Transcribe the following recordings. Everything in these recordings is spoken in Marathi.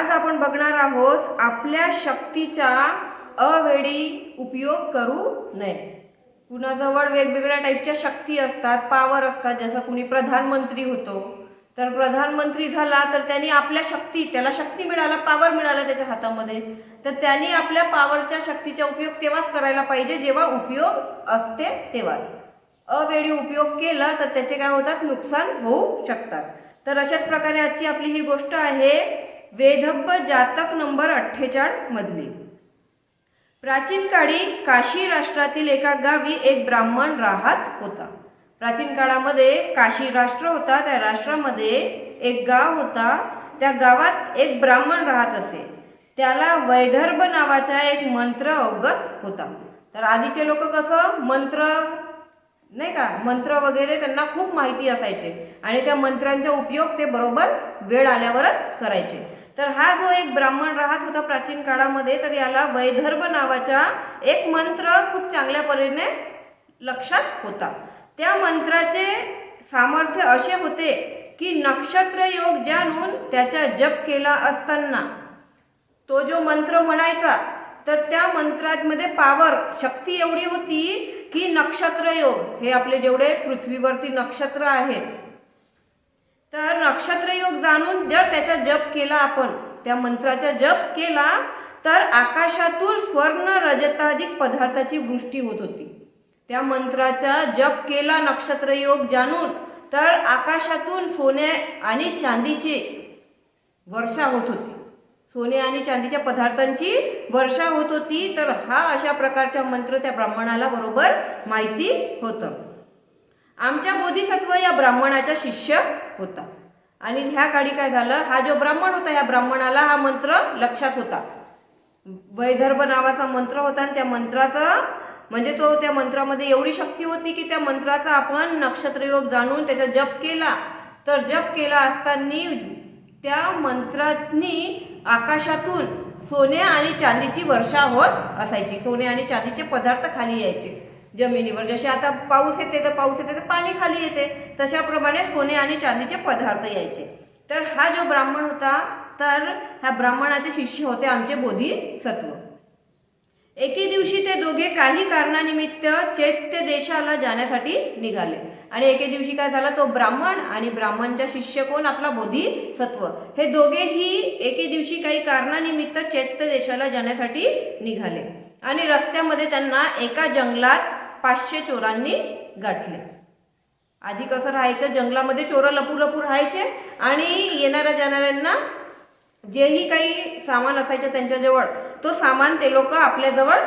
आज आपण बघणार आहोत आपल्या शक्तीचा अवेळी उपयोग करू नये. कुणाजवळ वेगवेगळ्या टाईपच्या शक्ती असतात पावर असतात जसं कुणी प्रधानमंत्री होतो. तर प्रधानमंत्री झाला तर त्यांनी आपल्या शक्ती त्याला शक्ती मिळाला पावर मिळाला त्याच्या हातामध्ये. तर त्यांनी आपल्या पावरच्या शक्तीचा उपयोग तेव्हाच करायला पाहिजे जेव्हा उपयोग असते तेव्हाच. अवेळी उपयोग केला तर त्याचे काय होतात? नुकसान होऊ शकतात. तर अशाच प्रकारे आजची आपली ही गोष्ट आहे वेधब्ब जातक नंबर अठ्ठेचाळ मधली. प्राचीन काळी काशी राष्ट्रातील एका गावी एक ब्राह्मण राहत होता. प्राचीन काळामध्ये काशी राष्ट्र होता त्या राष्ट्रामध्ये एक गाव होता. त्या गावात एक ब्राह्मण राहत असे. त्याला वैदर्भ नावाचा एक मंत्र अवगत होता. तर आधीचे लोक कसं मंत्र नाही का मंत्र वगैरे त्यांना खूप माहिती असायचे. आणि त्या मंत्रांचा उपयोग ते बरोबर वेळ आल्यावरच करायचे. तर हा जो एक ब्राह्मण राहत होता प्राचीन काळामध्ये तर याला वैधर्भ नावाचा एक मंत्र खूप चांगल्या परीने लक्षात होता. त्या मंत्राचे सामर्थ्य असे होते की नक्षत्र योग जाणून त्याचा जप केला असताना तो जो मंत्र म्हणायचा तर त्या मंत्रामध्ये पावर शक्ती एवढी होती की नक्षत्र योग हे आपले जेवढे पृथ्वीवरती नक्षत्र आहेत तर नक्षत्र योग जाणून जर त्याचा जप केला आपण त्या मंत्राचा जप केला तर आकाशातून स्वर्ण रजताधिक पदार्थाची वृष्टी होत होती. त्या मंत्राचा जप केला नक्षत्र योग जाणून तर आकाशातून सोने आणि चांदीची वर्षा होत होती. सोने आणि चांदीच्या पदार्थांची वर्षा होत होती तर हा अशा प्रकारचा मंत्र त्या ब्राह्मणाला बरोबर माहिती होतं. आमच्या बोधिसत्व या ब्राह्मणाचा शिष्य होता. आणि ह्या काळी काय झालं? हा जो ब्राह्मण होता ह्या ब्राह्मणाला हा मंत्र लक्षात होता. वैदर्भ नावाचा मंत्र होता आणि त्या मंत्राचा म्हणजे तो त्या मंत्रामध्ये एवढी शक्ती होती की त्या मंत्राचा आपण नक्षत्रयोग जाणून त्याचा जप केला. तर जप केला असताना त्या मंत्रांनी आकाशातून सोने आणि चांदीची वर्षा होत असायची. सोने आणि चांदीचे पदार्थ खाली यायचे. जमिनीवर. जसे आता पाऊस येते तर पाऊस येते तर पाणी खाली येते. तशाप्रमाणे सोने आणि चांदीचे पदार्थ यायचे. तर हा जो ब्राह्मण होता तर ह्या ब्राह्मणाचे शिष्य होते आमचे बोधिसत्व. एके दिवशी ते दोघे काही कारणानिमित्त चैत्य देशाला जाण्यासाठी निघाले. आणि एके दिवशी काय झालं तो ब्राह्मण आणि ब्राह्मणचा शिष्य कोण? आपला बोधिसत्व. हे दोघेही एके दिवशी काही कारणानिमित्त चैत्य देशाला जाण्यासाठी निघाले. आणि रस्त्यामध्ये त्यांना एका जंगलात पाचशे चोरांनी गाठले. आधी कसं राहायचं? जंगलामध्ये चोरं लपू लपू राहायचे आणि येणाऱ्या जाणाऱ्यांना जेही काही सामान असायचं त्यांच्याजवळ तो सामान ते लोक आपल्याजवळ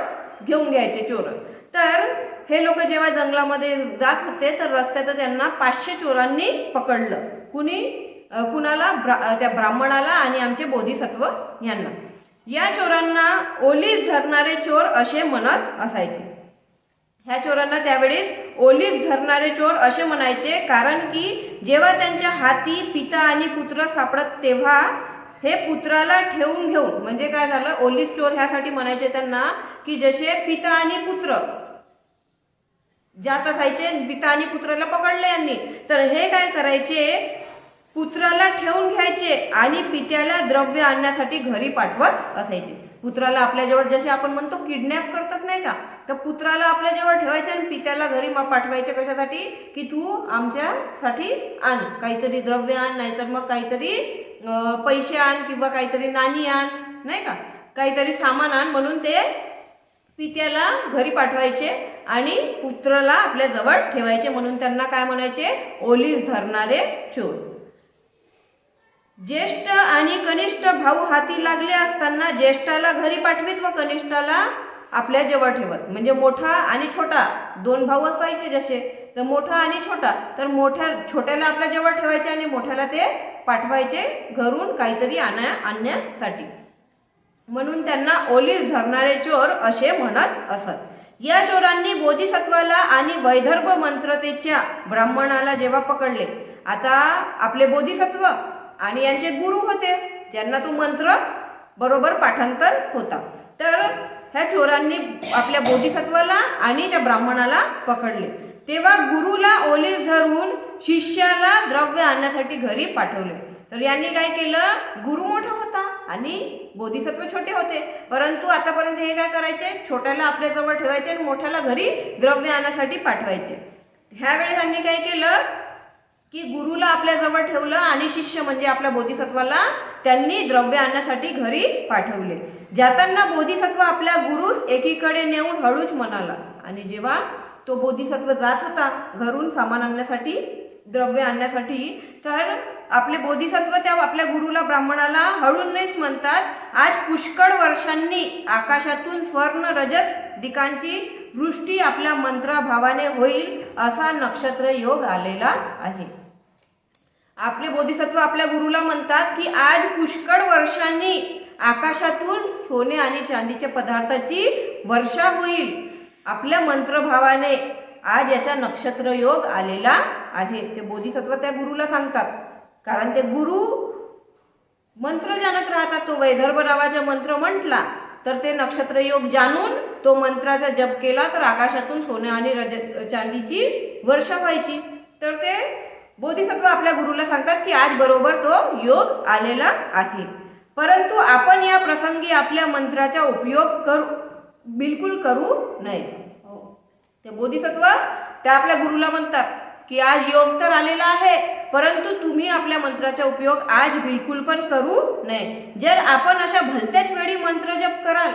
घेऊन घ्यायचे चोर. तर हे लोक जेव्हा जंगलामध्ये जात होते तर रस्त्यात त्यांना पाचशे चोरांनी पकडलं. कुणी? कुणाला? ब्रा त्या ब्राह्मणाला आणि आमचे बोधिसत्व यांना. या चोरांना ओलीस धरणारे चोर असे म्हणत असायचे. ह्या चोरांना त्यावेळेस ओलीस धरणारे चोर असे म्हणायचे कारण की जेव्हा त्यांच्या हाती पिता आणि पुत्र सापडत तेव्हा हे पुत्राला ठेवून घेऊन म्हणजे काय झालं ओलीस चोर ह्यासाठी म्हणायचे त्यांना की जसे पिता आणि पुत्र जात असायचे पिता आणि पुत्राला पकडले यांनी तर हे काय करायचे पुत्राला ठेवून घ्यायचे आणि पित्याला द्रव्य आणण्यासाठी घरी पाठवत असायचे. पुत्राला आपल्याजवळ जसे आपण म्हणतो किडनॅप करतात नाही का? तर पुत्राला आपल्याजवळ ठेवायचे आणि पित्याला घरी पाठवायचे कशासाठी? की तू आमच्यासाठी आण. काहीतरी द्रव्य आण नाहीतर मग काहीतरी पैसे आण किंवा काहीतरी नाणी आण नाही का? काहीतरी सामान आण म्हणून ते पित्याला घरी पाठवायचे आणि पुत्राला आपल्या जवळ ठेवायचे. म्हणून त्यांना काय म्हणायचे? ओलीस धरणारे चोर. ज्येष्ठ आणि कनिष्ठ भाऊ हाती लागले असताना ज्येष्ठाला घरी पाठवीत व कनिष्ठाला आपल्या जवळ ठेवत. म्हणजे मोठा आणि छोटा दोन भाऊ असायचे जसे. तर मोठा आणि छोटा. तर मोठ्या छोट्याला आपल्या जवळ ठेवायचे आणि मोठ्याला ते पाठवायचे घरून काहीतरी आणण्या आणण्यासाठी. म्हणून त्यांना ओलीस धरणारे चोर असे म्हणत असत. या चोरांनी बोधिसत्वाला आणि वैदर्भ मंत्रतेच्या ब्राह्मणाला जेव्हा पकडले. आता आपले बोधिसत्व आणि यांचे गुरु होते ज्यांना तो मंत्र बरोबर पाठांतर होता. तर ह्या चोरांनी आपल्या बोधिसत्वाला आणि त्या ब्राह्मणाला पकडले. तेव्हा गुरुला ओले धरून शिष्याला द्रव्य आणण्यासाठी घरी पाठवले. तर यांनी काय केलं? गुरु मोठा होता आणि बोधिसत्व छोटे होते. परंतु आतापर्यंत हे काय करायचे? छोट्याला आपल्याजवळ ठेवायचे आणि मोठ्याला घरी द्रव्य आणण्यासाठी पाठवायचे. ह्यावेळेस यांनी त्यांनी काय केलं? की गुरुला आपल्याजवळ ठेवलं आणि शिष्य म्हणजे आपल्या बोधिसत्वाला त्यांनी द्रव्य आणण्यासाठी घरी पाठवले. जाताना बोधिसत्व आपल्या गुरुस एकीकडे नेऊन हळूच म्हणाला आणि जेव्हा तो बोधिसत्व जात होता घरून सामान आणण्यासाठी द्रव्य आणण्यासाठी तर आपले बोधिसत्व त्या आपल्या गुरुला ब्राह्मणाला हळूनच म्हणतात. आज पुष्कळ वर्षांनी आकाशातून स्वर्ण रजत दिकांची वृष्टी आपल्या मंत्राभावाने होईल असा नक्षत्र योग आलेला आहे. आपले बोधिसत्व आपल्या गुरुला म्हणतात की आज पुष्कळ वर्षांनी आकाशातून सोने आणि चांदीच्या पदार्थाची वर्षा होईल. आपल्या मंत्रभावाने आज याचा नक्षत्र योग आलेला आहे. ते बोधिसत्व त्या गुरुला सांगतात. कारण ते गुरु मंत्र जाणत राहतात. तो वैदर्भ नावाचा मंत्र म्हटला तर ते नक्षत्र योग जाणून तो मंत्राचा जप केला तर आकाशातून सोने आणि रज चांदीची वर्षा व्हायची. तर ते बोधिसत्व आपल्या गुरुला सांगतात की आज बरोबर तो योग आलेला आहे. परंतु आपण या प्रसंगी आपल्या मंत्राचा उपयोग करू बिलकुल करू नये. हो. ते बोधिसत्व त्या आपल्या गुरुला म्हणतात की आज योग तर आलेला आहे परंतु तुम्ही आपल्या मंत्राचा उपयोग आज बिलकुल पण करू नये. जर आपण अशा भलत्याच वेळी मंत्र जप कराल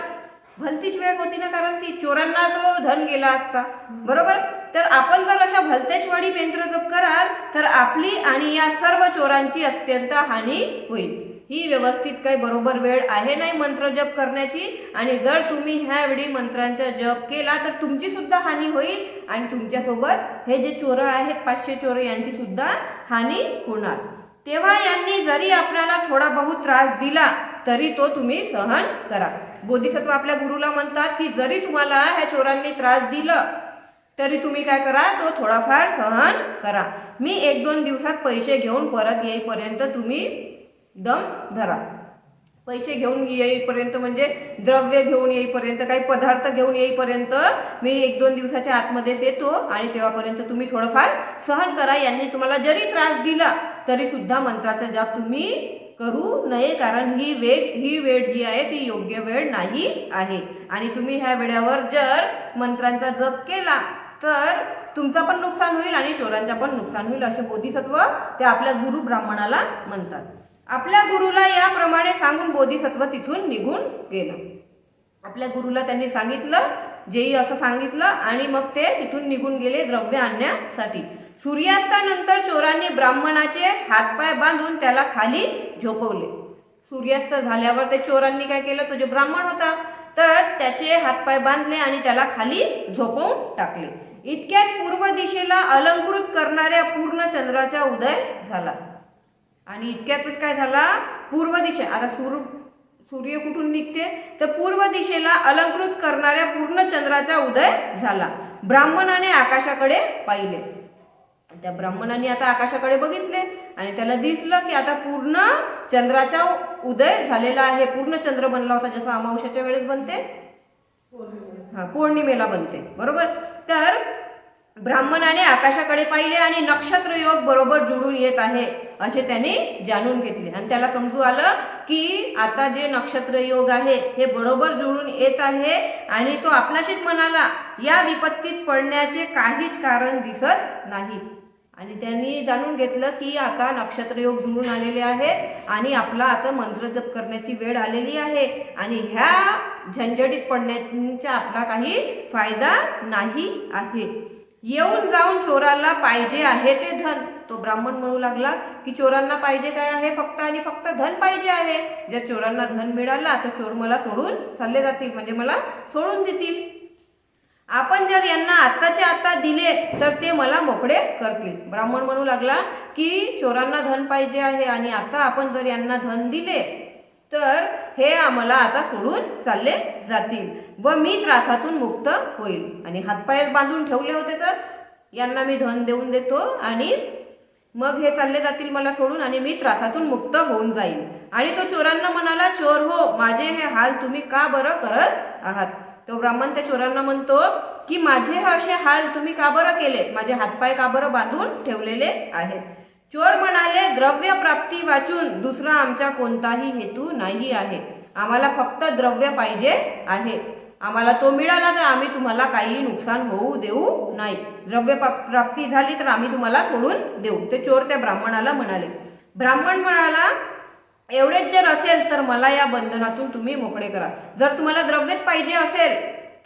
भलतीच वेळ होती ना कारण ती चोरांना तो धन गेला असता. बरोबर? तर आपण जर अशा भलत्याच वेळी जप कराल तर आपली आणि या सर्व चोरांची अत्यंत हानी होईल. ही व्यवस्थित काही बरोबर वेळ आहे नाही मंत्र जप करण्याची? आणि जर तुम्ही ह्या वेळी मंत्रांचा जप केला तर तुमची सुद्धा हानी होईल आणि तुमच्यासोबत हे जे चोर आहेत पाचशे चोर यांची सुद्धा हानी होणार. तेव्हा यांनी जरी आपल्याला थोडा बहुत त्रास दिला तरी तो तुम्ही सहन करा. बोधिसत्व आपल्या गुरुला म्हणतात की जरी तुम्हाला ह्या चोरांनी त्रास दिला तरी तुम्ही काय करा तो थोडाफार सहन करा. मी एक दोन दिवसात पैसे घेऊन परत येईपर्यंत तुम्ही दम धरा. पैसे घेऊन येईपर्यंत म्हणजे द्रव्य घेऊन येईपर्यंत काही पदार्थ घेऊन येईपर्यंत मी एक दोन दिवसाच्या आतमध्येच येतो आणि तेव्हापर्यंत तुम्ही थोडंफार सहन करा. यांनी तुम्हाला जरी त्रास दिला तरी सुद्धा मंत्राचा जाप तुम्ही करू नये कारण ही वेग ही वेळ जी आहे ती योग्य वेळ नाही आहे. आणि तुम्ही ह्या वेळेवर जर मंत्रांचा जप केला तर तुमचा पण नुकसान होईल आणि चोरांचा पण नुकसान होईल असे बोधिसत्व ते आपल्या गुरु ब्राह्मणाला म्हणतात. आपल्या गुरुला याप्रमाणे सांगून बोधिसत्व तिथून निघून गेलं. आपल्या गुरुला त्यांनी सांगितलं जेही असं सांगितलं आणि मग ते तिथून निघून गेले द्रव्य आणण्यासाठी. सूर्यास्तानंतर चोरांनी ब्राह्मणाचे हातपाय बांधून त्याला खाली झोपवले. सूर्यास्त झाल्यावर ते चोरांनी काय केलं? तो जो ब्राह्मण होता तर त्याचे हातपाय बांधले आणि त्याला खाली झोपवून टाकले. इतक्यात पूर्व दिशेला अलंकृत करणाऱ्या पूर्ण चंद्राचा उदय झाला. आणि इतक्यातच काय झाला? पूर्व दिशे. आता सूर सूर्य कुठून निघते? तर पूर्व दिशेला अलंकृत करणाऱ्या पूर्ण चंद्राचा उदय झाला. ब्राह्मणाने आकाशाकडे पाहिले. त्या ब्राह्मणाने आता आकाशाकडे बघितले आणि त्याला दिसलं की आता पूर्ण चंद्राचा उदय झालेला आहे. पूर्ण चंद्र बनला होता जसं अमावश्याच्या वेळेस बनते. हा पौर्णिमेला बनते. बरोबर? तर ब्राह्मणाने आकाशाकडे पाहिले आणि नक्षत्र योग बरोबर जुळून येत आहे असे त्याने जाणून घेतले. आणि त्याला समजू आलं की आता जे नक्षत्र योग आहे हे बरोबर जुळून येत आहे आणि तो आपल्याशीच म्हणाला या विपत्तीत पडण्याचे काहीच कारण दिसत नाही. आणि त्यांनी जाणून घेतलं की आता नक्षत्रयोग जुळून आलेले आहेत आणि आपला आता मंत्र जप करण्याची वेळ आलेली आहे. आणि ह्या झंझटीत पडण्याचा आपला काही फायदा नाही आहे. येऊन जाऊन चोराला पाहिजे आहे ते धन. तो ब्राह्मण म्हणू लागला की चोरांना पाहिजे काय आहे? फक्त आणि फक्त धन पाहिजे आहे. जर चोरांना धन मिळाला तर चोर मला सोडून चालले जातील. म्हणजे मला सोडून देतील. आपण जर यांना आत्ताच्या आता दिले तर ते मला मोकळे करतील. ब्राह्मण म्हणू लागला की चोरांना धन पाहिजे आहे आणि आता आपण जर यांना धन दिले तर हे आम्हाला आता सोडून चालले जातील व मी त्रासातून मुक्त होईल. आणि हातपाय बांधून ठेवले होते तर यांना मी धन देऊन देतो आणि मग हे चालले जातील मला सोडून आणि मी त्रासातून मुक्त होऊन जाईल आणि तो चोरांना म्हणाला चोर हो माझे हे हाल तुम्ही का बरं करत आहात? तो ब्राह्मण त्या चोरांना म्हणतो की माझे हे असे हाल तुम्ही का बरं केले? माझे हातपाय का बरं बांधून ठेवलेले आहेत? चोर म्हणाले द्रव्य प्राप्ती वाचून दुसरा आमचा कोणताही हेतू नाही आहे. आम्हाला फक्त द्रव्य पाहिजे आहे. आम्हाला तो मिळाला तर आम्ही तुम्हाला काही नुकसान होऊ देऊ नाही. द्रव्य प्राप्ती झाली तर आम्ही तुम्हाला सोडून देऊ. ते चोर त्या ब्राह्मणाला म्हणाले. ब्राह्मण म्हणाला एवढेच जर असेल तर मला या बंधनातून तुम्ही मोकळे करा. जर तुम्हाला द्रव्यच पाहिजे असेल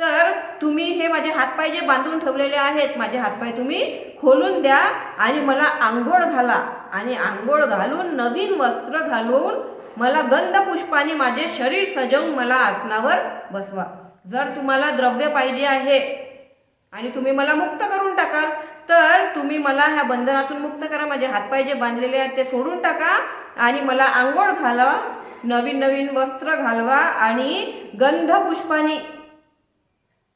तर तुम्ही हे माझे हातपाय जे बांधून ठेवलेले आहेत माझे हातपाय तुम्ही खोलून द्या आणि मला आंघोळ घाला. आणि आंघोळ घालून नवीन वस्त्र घालून मला गंध पुष्पाने माझे शरीर सजवून मला आसनावर बसवा. जर तुम्हाला द्रव्य पाहिजे आहे आणि तुम्ही मला मुक्त करून टाकाल तर तुम्ही मला ह्या बंधनातून मुक्त करा. माझे हातपाय जे बांधलेले आहेत ते सोडून टाका आणि मला आंघोळ घालवा नवीन नवीन वस्त्र घालवा आणि गंध पुष्पानी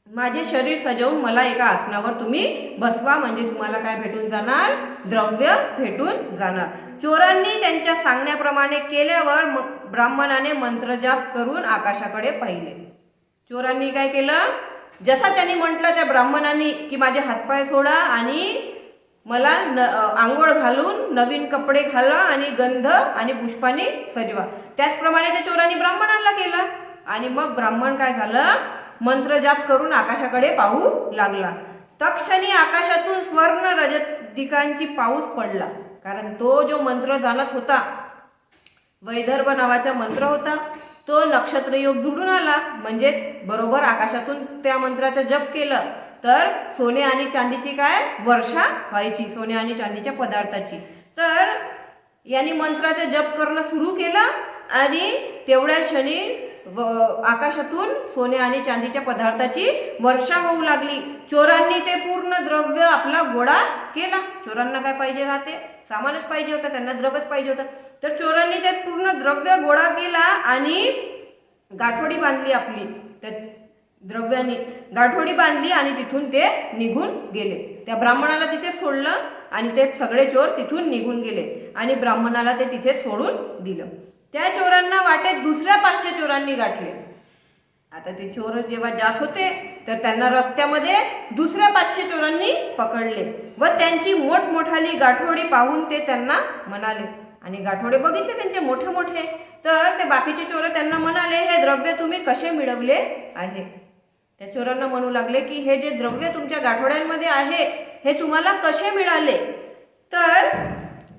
माझे शरीर सजवून मला एका आसनावर तुम्ही बसवा. म्हणजे तुम्हाला काय भेटून जाणार? द्रव्य भेटून जाणार. चोरांनी त्यांच्या सांगण्याप्रमाणे केल्यावर मग ब्राह्मणाने मंत्रजाप करून आकाशाकडे पाहिले. चोरांनी काय केलं? जसा त्यांनी म्हटलं त्या ब्राह्मणांनी की माझे हातपाय सोडा आणि मला न आंघोळ घालून नवीन कपडे घाला आणि गंध आणि पुष्पाने सजवा. त्याचप्रमाणे त्या चोरांनी ब्राह्मणांना केलं. आणि मग ब्राह्मण काय झालं? मंत्रजाप करून आकाशाकडे पाहू लागला. तक्षणी आकाशातून स्वर्ण रजदिकांची पाऊस पडला. कारण तो जो मंत्र जाणत होता वैदर्भ नावाचा मंत्र होता तो नक्षत्र योग जुडून आला म्हणजे बरोबर आकाशातून त्या मंत्राचा जप केलं तर सोने आणि चांदीची काय? वर्षा व्हायची सोने आणि चांदीच्या पदार्थाची. तर यांनी मंत्राचा जप करणं सुरू केलं आणि तेवढ्या क्षणी व आकाशातून सोने आणि चांदीच्या पदार्थाची वर्षा होऊ लागली. चोरांनी ते पूर्ण द्रव्य आपला गोळा केला. चोरांना काय पाहिजे राहते? सामानच पाहिजे होतं त्यांना द्रवच पाहिजे होतं. तर चोरांनी त्यात पूर्ण द्रव्य गोळा केला आणि गाठोडी बांधली आपली. त्या द्रव्याने गाठोडी बांधली आणि तिथून ते निघून गेले. त्या ब्राह्मणाला तिथे सोडलं आणि ते सगळे चोर तिथून निघून गेले आणि ब्राह्मणाला ते तिथे सोडून दिलं. त्या चोरांना वाटेत दुसऱ्या पाचशे चोरांनी गाठले. आता ते चोर जेव्हा जात होते तर त्यांना रस्त्यामध्ये दुसऱ्या पाचशे चोरांनी पकडले व त्यांची मोठमोठाली गाठोडी पाहून ते त्यांना म्हणाले. आणि गाठोडे बघितले त्यांचे मोठे मोठे तर ते बाकीचे चोर त्यांना म्हणाले हे द्रव्य तुम्ही कसे मिळवले आहे? त्या चोरांना म्हणू लागले की हे जे द्रव्य तुमच्या गाठोड्यांमध्ये आहे हे तुम्हाला कसे मिळाले? तर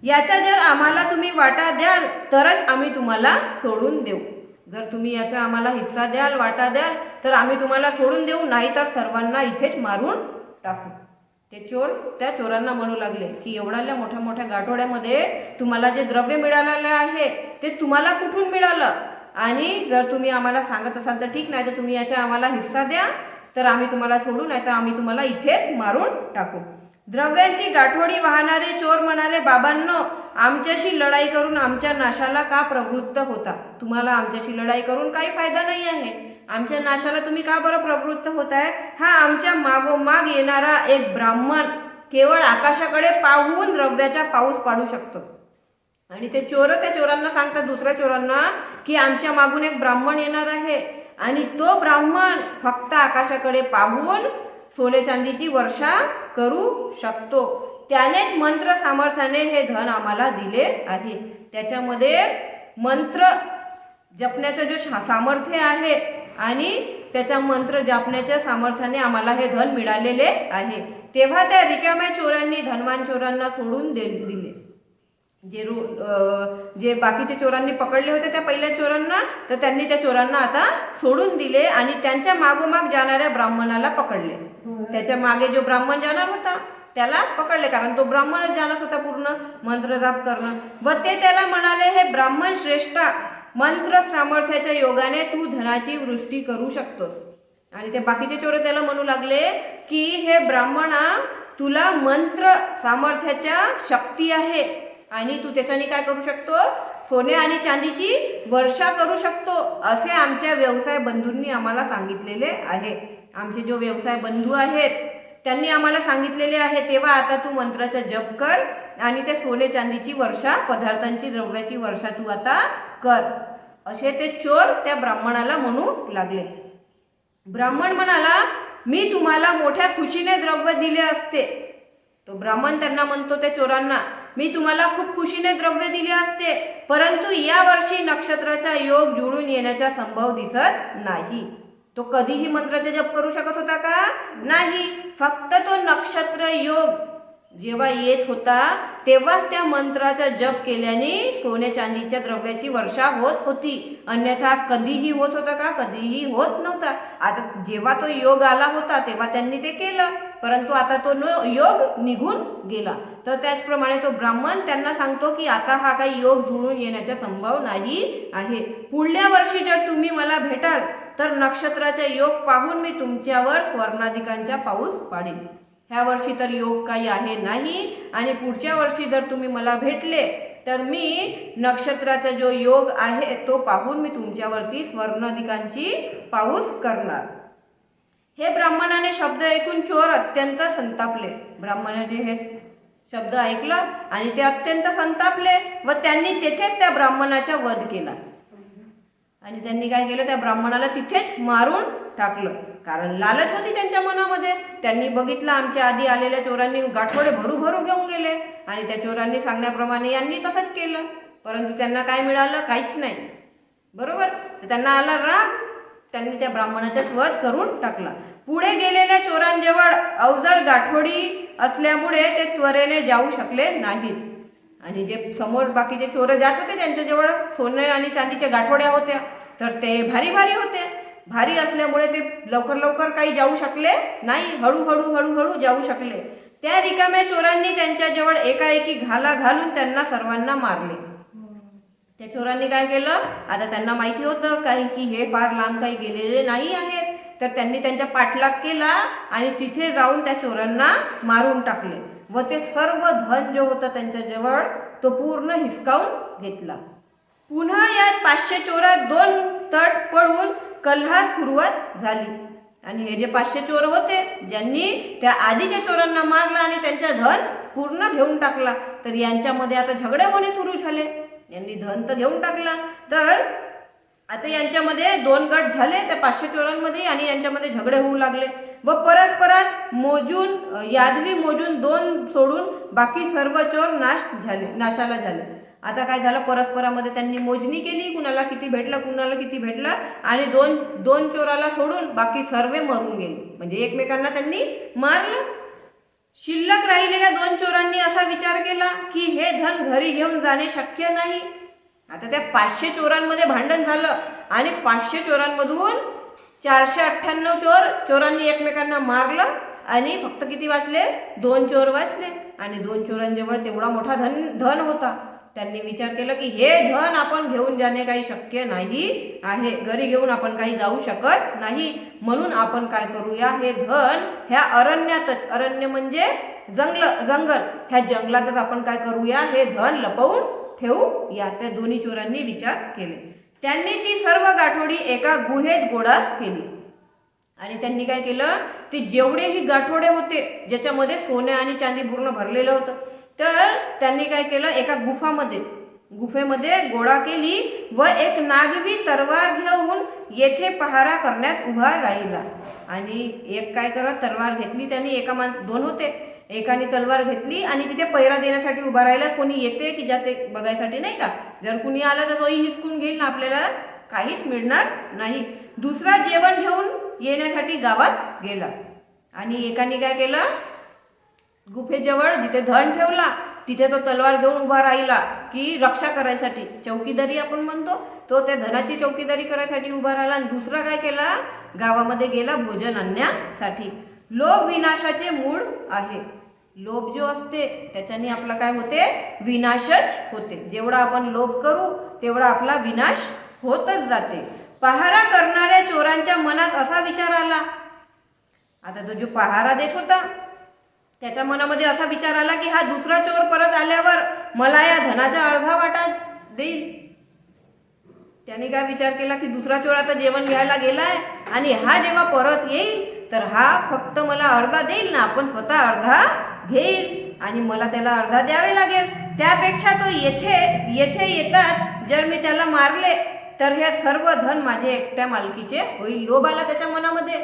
याचा जर आम्हाला तुम्ही वाटा द्याल तरच आम्ही तुम्हाला सोडून देऊ. जर तुम्ही याचा आम्हाला हिस्सा द्याल वाटा द्याल तर आम्ही तुम्हाला सोडून देऊ नाही तर सर्वांना इथेच मारून टाकू. ते चोर त्या चोरांना म्हणू लागले की एवढ्याल्या मोठ्या मोठ्या गाठोड्यामध्ये तुम्हाला जे द्रव्य मिळालेलं आहे ते तुम्हाला कुठून मिळालं? आणि जर तुम्ही आम्हाला सांगत असाल तर ठीक नाही तर तुम्ही याचा आम्हाला हिस्सा द्या तर आम्ही तुम्हाला सोडू नाही तर आम्ही तुम्हाला इथेच मारून टाकू. द्रव्यांची गाठोडी वाहणारे चोर म्हणाले बाबांनो आमच्याशी लढाई करून आमच्या नाशाला का प्रवृत्त होता? तुम्हाला आमच्याशी लढाई करून काही फायदा नाही आहे. आमच्या नाशाला तुम्ही का बरं प्रवृत्त होत आहे हा आमच्या मागोमाग येणारा एक ब्राह्मण केवळ आकाशाकडे पाहून द्रव्याचा पाऊस पाडू शकतो. आणि ते चोर त्या चोरांना सांगतात दुसऱ्या चोरांना की आमच्या मागून एक ब्राह्मण येणार आहे. आणि तो ब्राह्मण फक्त आकाशाकडे पाहून सोने चांदीची वर्षा करू शकतो. त्यानेच मंत्र सामर्थ्याने हे धन आम्हाला दिले आहे. त्याच्यामध्ये मंत्र जपण्याचं जो शा- सामर्थ्य आहे आणि त्याच्या मंत्र जपण्याच्या सामर्थ्याने आम्हाला हे धन मिळालेले आहे. तेव्हा त्या रिकाम्या चोरांनी धनवान चोरांना सोडून दे दिले. जे रो जे बाकीचे चोरांनी पकडले होते त्या पहिल्या चोरांना तर त्यांनी त्या चोरांना आता सोडून दिले आणि त्यांच्या मागोमाग जाणाऱ्या ब्राह्मणाला पकडले. त्याच्यामागे जो ब्राह्मण जाणार होता त्याला पकडले कारण तो ब्राह्मणच जाणत होता पूर्ण मंत्रजाप करणं. व ते त्याला म्हणाले हे ब्राह्मण श्रेष्ठा मंत्र सामर्थ्याच्या योगाने तू धनाची वृष्टी करू शकतोस. आणि ते बाकीचे चोर त्याला म्हणू लागले की हे ब्राह्मणा तुला मंत्र सामर्थ्याच्या शक्ती आहे. आणि तू त्याच्याने काय करू शकतो? सोने आणि चांदीची वर्षा करू शकतो असे आमच्या व्यवसाय बंधूंनी आम्हाला सांगितलेले आहे. आमचे जो व्यवसाय बंधू आहेत त्यांनी आम्हाला सांगितलेले आहे तेव्हा आता तू मंत्राचा जप कर आणि त्या सोने चांदीची वर्षा पदार्थांची द्रव्याची वर्षा तू आता कर. असे ते चोर त्या ब्राह्मणाला म्हणू लागले. ब्राह्मण म्हणाला मी तुम्हाला मोठ्या खुशीने द्रव्य दिले असते. तो ब्राह्मण त्यांना म्हणतो त्या चोरांना मी तुम्हाला खूप खुशीने द्रव्य दिले असते परंतु या वर्षी नक्षत्राचा योग जुळून येण्याचा संभव दिसत नाही. तो कधीही मंत्राचा जप करू शकत होता का? नाही. फक्त तो नक्षत्र योग जेव्हा येत होता तेव्हाच त्या मंत्राचा जप केल्याने सोने चांदीच्या द्रव्याची वर्षा होत होती. अन्यथा कधीही होत होता का? कधीही होत नव्हता. आता जेव्हा तो योग आला होता तेव्हा त्यांनी ते केलं. परंतु आता तो न योग निघून गेला. तर त्याचप्रमाणे तो ब्राह्मण त्यांना सांगतो की आता हा काही योग जुळून येण्याचा संभव नाही आहे. पुढल्या वर्षी जर तुम्ही मला भेटाल तर नक्षत्राचा योग पाहून मी तुमच्यावर स्वर्णाधिकांचा पाऊस पाडेन. ह्या वर्षी तर योग काही आहे नाही आणि पुढच्या वर्षी जर तुम्ही मला भेटले तर मी नक्षत्राचा जो योग आहे तो पाहून मी तुमच्यावरती स्वर्णाधिकांची पाऊस करणार. हे ब्राह्मणाने शब्द ऐकून चोर अत्यंत संतापले. ब्राह्मणाचे हे शब्द ऐकलं आणि ते अत्यंत संतापले व त्यांनी तेथेच त्या ब्राह्मणाचा वध केला. आणि त्यांनी काय केलं? त्या ब्राह्मणाला तिथेच मारून टाकलं. कारण लालच होती त्यांच्या मनामध्ये. त्यांनी बघितलं आमच्या आधी आलेल्या चोरांनी गाठोडे भरू भरू घेऊन गेले आणि त्या चोरांनी सांगण्याप्रमाणे यांनी तसंच केलं. परंतु त्यांना काय मिळालं? काहीच नाही. बरोबर? तर त्यांना आला राग. त्यांनी त्या ब्राह्मणाचाच वध करून टाकला. पुढे गेलेल्या चोरांजवळ अवजड गाठोडी असल्यामुळे ते त्वरेने जाऊ शकले नाहीत. आणि जे समोर बाकीचे चोर जात होते त्यांच्याजवळ सोने आणि चांदीच्या गाठोड्या होत्या. तर ते भारी भारी होते. भारी असल्यामुळे ते लवकर लवकर काही जाऊ शकले नाही. हळूहळू हळूहळू जाऊ शकले. त्या रिकाम्या चोरांनी त्यांच्याजवळ एकाएकी घाला घालून त्यांना सर्वांना मारले. त्या चोरांनी काय केलं? आता त्यांना माहिती होतं काही की हे फार लांब काही गेलेले नाही आहेत. तर त्यांनी त्यांच्या पाठलाग केला आणि तिथे जाऊन त्या चोरांना मारून टाकले. व ते सर्व धन जो होतं त्यांच्याजवळ तो पूर्ण हिसकावून घेतला. पुन्हा या पाचशे चोरात दोन तट पडून कल्हास सुरुवात झाली. आणि हे जे पाचशे चोर होते ज्यांनी त्या आधीच्या चोरांना मारलं आणि त्यांच्या धन पूर्ण घेऊन टाकला तर यांच्यामध्ये आता झगडे होणे सुरू झाले. यांनी धन तर घेऊन टाकला. तर आता यांच्यामध्ये दोन गट झाले त्या पाचशे चोरांमध्ये आणि यांच्यामध्ये झगडे होऊ लागले. व परस्परात मोजून यादवी मोजून दोन सोडून बाकी सर्व चोर नाश झाले नाशाला झाले. आता काय झालं? परस्परामध्ये त्यांनी मोजणी केली कुणाला किती भेटलं कुणाला किती भेटलं आणि दोन दोन चोराला सोडून बाकी सर्व मरून गेले. म्हणजे एकमेकांना त्यांनी मारलं. शिल्लक राहिलेल्या दोन चोरांनी असा विचार केला की हे धन घरी घेऊन जाणे शक्य नाही. आता त्या पाचशे चोरांमध्ये भांडण झालं आणि पाचशे चोरांमधून चारशे अठ्ठ्याण्णव चोर चोरांनी एकमेकांना मारलं आणि फक्त किती वाचले? दोन चोर वाचले. आणि दोन चोरांजवळ तेवढा मोठा धन धन होता. त्यांनी विचार केला की हे धन आपण घेऊन जाणे काही शक्य नाही आहे. घरी घेऊन आपण काही जाऊ शकत नाही. म्हणून आपण काय करूया? हे धन ह्या अरण्यातच. अरण्य म्हणजे जंगल जंगल. ह्या जंगलातच आपण काय करूया? हे धन लपवून ठेवू? या त्या दोन्ही चोरांनी विचार केले. त्यांनी ती सर्व गाठोडी एका गुहेत गोळा केली. आणि त्यांनी काय केलं? ते जेवढेही गाठोडे होते ज्याच्यामध्ये सोने आणि चांदी पूर्ण भरलेलं होतं तर त्यांनी काय केलं? एका गुफामध्ये गुफेमध्ये गोळा केली व एक नागवी तरवार घेऊन येथे पहारा करण्यास उभा राहिला. आणि एक काय करत तलवार घेतली त्यांनी एका माणस दोन होते. एकाने तलवार घेतली आणि तिथे पैरा देण्यासाठी उभा राहिला. कोणी येते की जाते बघायसाठी नाही का? जर कुणी आला तर तोही हिसकून घेईल. ना आपल्याला काहीच मिळणार नाही. दुसरा जेवण घेऊन येण्यासाठी गावात गेला. आणि एकाने काय केलं? गुफेजवळ जिथे धन ठेवला तिथे तो तलवार घेऊन उभा राहिला की रक्षा करायसाठी. चौकीदारी आपण म्हणतो तो त्या धनाची चौकीदारी करायसाठी उभा राहिला आणि दुसरा काय केला? गावामध्ये गेला भोजन आणण्यासाठी. लोभ विनाशाचे मूळ आहे. लोभ जो असते त्याच्याने आपला काय होते? विनाशच होते. जेवढा आपण लोभ करू तेवढा आपला विनाश होतच जाते. पहारा करणाऱ्या चोरांच्या मनात असा विचार आला. आता तो जो पहारा देत होता त्याच्या मनामध्ये असा विचार आला की हा दुसरा चोर परत आल्यावर मला या धनाचा अर्धा वाटा देईल. त्याने काय विचार केला की दुसरा चोर आता जेवण घ्यायला गेलाय आणि हा जेव्हा परत येईल तर हा फक्त मला अर्धा देईल ना आपण स्वतः अर्धा घेईल आणि मला त्याला अर्धा द्यावे लागेल. त्यापेक्षा तो येथे येथे येताच जर मी त्याला मारले तर हे सर्व धन माझे एकट्या मालकीचे होईल. लोभ आला त्याच्या मनामध्ये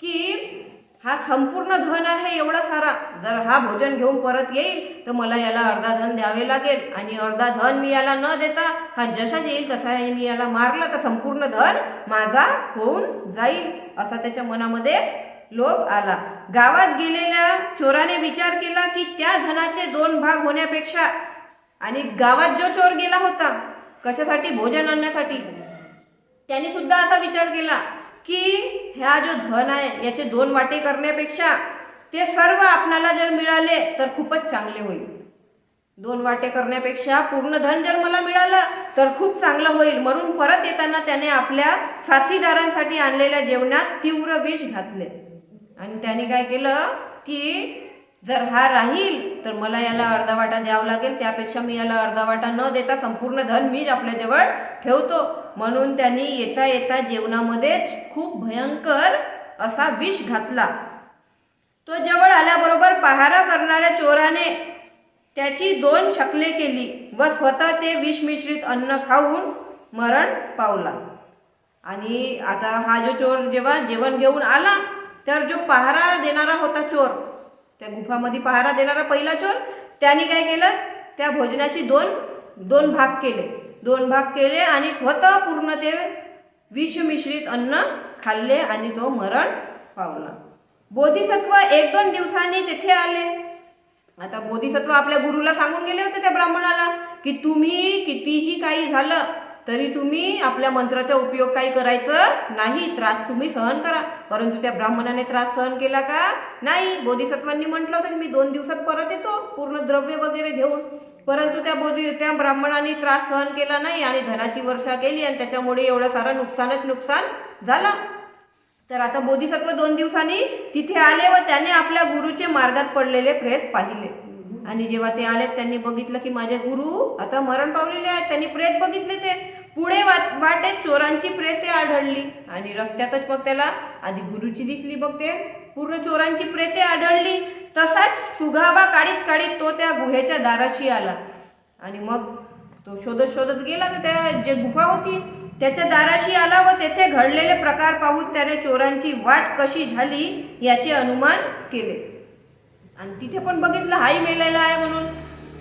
की हा संपूर्ण धन आहे एवढा सारा. जर हा भोजन घेऊन परत येईल तर मला याला अर्धा धन द्यावे लागेल. आणि अर्धा धन मी याला न देता हा जशा येईल तसा मी याला मारला तर संपूर्ण धन माझा होऊन जाईल असा त्याच्या मनामध्ये लोभ आला. गावात गेलेल्या चोराने विचार केला की त्या धनाचे दोन भाग होण्यापेक्षा आणि गावात जो चोर गेला होता कशासाठी? भोजन आणण्यासाठी. त्यांनी सुद्धा असा विचार केला की ह्या जो धन आहे याचे दोन वाटे करण्यापेक्षा ते सर्व आपणाला जर मिळाले तर खूपच चांगले होईल. दोन वाटे करण्यापेक्षा पूर्ण धन जर मला मिळालं तर खूप चांगलं होईल. म्हणून परत येताना त्याने आपल्या साथीदारांसाठी आणलेल्या जेवणात तीव्र विष घातले. आणि त्याने काय केलं की जर हा राहील तर मला याला अर्धा वाटा द्यावा लागेल. त्यापेक्षा मी याला अर्धा वाटा न देता संपूर्ण धन मीच आपल्याजवळ ठेवतो. म्हणून त्यांनी येता येता जेवणामध्येच खूप भयंकर असा विष घातला. तो जवळ आल्याबरोबर पहारा करणाऱ्या चोराने त्याची दोन छकले केली व स्वतः ते विष मिश्रित अन्न खाऊन मरण पावला. आणि आता हा जो चोर जेव्हा जेवण घेऊन आला तर जो पहारा देणारा होता चोर त्या गुफामध्ये पहारा देणारा पहिला चोर त्याने काय केलं? त्या भोजनाची दोन दोन भाग केले. दोन भाग केले आणि स्वतः पूर्ण ते विषमिश्रित अन्न खाल्ले आणि तो मरण पावला. बोधिसत्व एक दोन दिवसांनी तेथे आले. आता बोधिसत्व आपल्या गुरुला सांगून गेले होते त्या ब्राह्मणाला की तुम्ही कितीही काही झालं तरी तुम्ही आपल्या मंत्राचा उपयोग काही करायचं नाही त्रास तुम्ही सहन करा. परंतु त्या ब्राह्मणाने त्रास सहन केला का? नाही. बोधिसत्वांनी म्हटलं होतं की मी दोन दिवसात परत येतो पूर्ण द्रव्य वगैरे घेऊन. परंतु त्या बोधी त्या ब्राह्मणाने त्रास सहन केला नाही आणि धनाची वर्षा केली आणि त्याच्यामुळे एवढं सारं नुकसानच नुकसान झालं. तर आता बोधिसत्व दोन दिवसांनी तिथे आले व त्याने आपल्या गुरुचे मार्गात पडलेले प्रेत पाहिले. आणि जेव्हा ते आले त्यांनी बघितलं की माझे गुरु आता मरण पावलेले आहेत. त्यांनी प्रेत बघितले ते. पुढे वाट वाटेत चोरांची प्रेते आढळली. आणि रस्त्यातच मग त्याला आधी गुरुची दिसली बघ ते. पूर्ण चोरांची प्रेते आढळली. तसाच सुगाबा काढीत काढीत तो त्या गुहेच्या दाराशी आला. आणि मग तो शोधत शोधत गेला तर त्या जे गुफा होती त्याच्या दाराशी आला व तेथे घडलेले प्रकार पाहून त्याने चोरांची वाट कशी झाली याचे अनुमान केले. आणि तिथे पण बघितलं हाही मेलेला आहे म्हणून.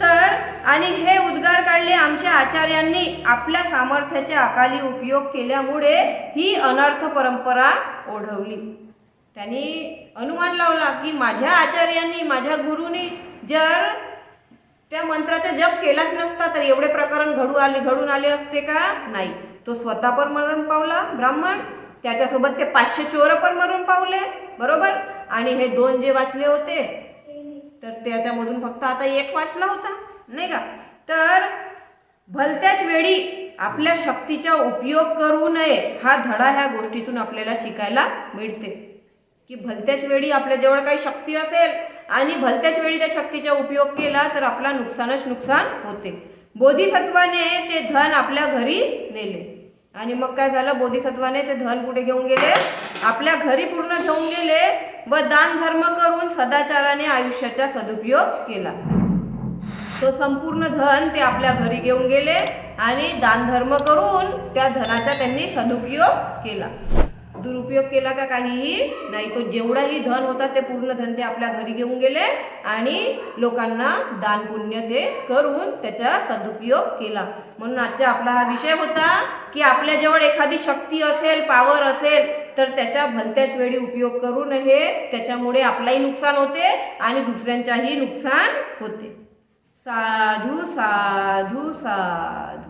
तर आणि हे उद्गार काढले आमच्या आचार्यांनी आपल्या सामर्थ्याचे अकाली उपयोग केल्यामुळे ही अनर्थ परंपरा ओढवली. त्यांनी अनुमान लावला की माझ्या आचार्यांनी माझ्या गुरुनी जर त्या मंत्राचा जप केलाच नसता तर एवढे प्रकरण घडू आले घडून आले असते का? नाही. तो स्वतः पण मरण पावला ब्राह्मण. त्याच्यासोबत ते पाचशे चोर पण मरून पावले बरोबर? आणि हे दोन जे वाचले होते तर त्याच्यामधून फक्त आता एक वाचला होता नाही का? तर भलत्याच वेळी आपल्या शक्तीचा उपयोग करू नये हा धडा ह्या गोष्टीतून आपल्याला शिकायला मिळते. की भलत्याच वेळी आपल्याजवळ काही शक्ती असेल आणि भलत्याच वेळी त्या शक्तीचा उपयोग केला तर आपला नुकसानच नुकसान होते. बोधिसत्वाने ते धन आपल्या घरी नेले. आणि मग काय झालं? बोधिसत्वाने ते धन कुठे घेऊन गेले? आपल्या घरी पूर्ण घेऊन गेले व दान धर्म करून सदाचाराने आयुष्याचा सदुपयोग केला. तो संपूर्ण धन ते आपल्या घरी घेऊन गेले आणि दानधर्म करून त्या धनाचा त्यांनी सदुपयोग केला. दुरुपयोग केला का काहीही नाही. तो जेवढाही धन होता ते पूर्ण धन ते आपल्या घरी घेऊन गेले आणि लोकांना दान पुण्य ते करून त्याचा सदुपयोग केला. म्हणून आजचा आपला हा विषय होता की आपल्याजवळ एखादी शक्ती असेल पावर असेल तर त्याचा भलत्याच वेळी उपयोग करू नये. त्याच्यामुळे आपलाही नुकसान होते आणि दुसऱ्यांच्याही नुकसान होते. साधू साधू साधू.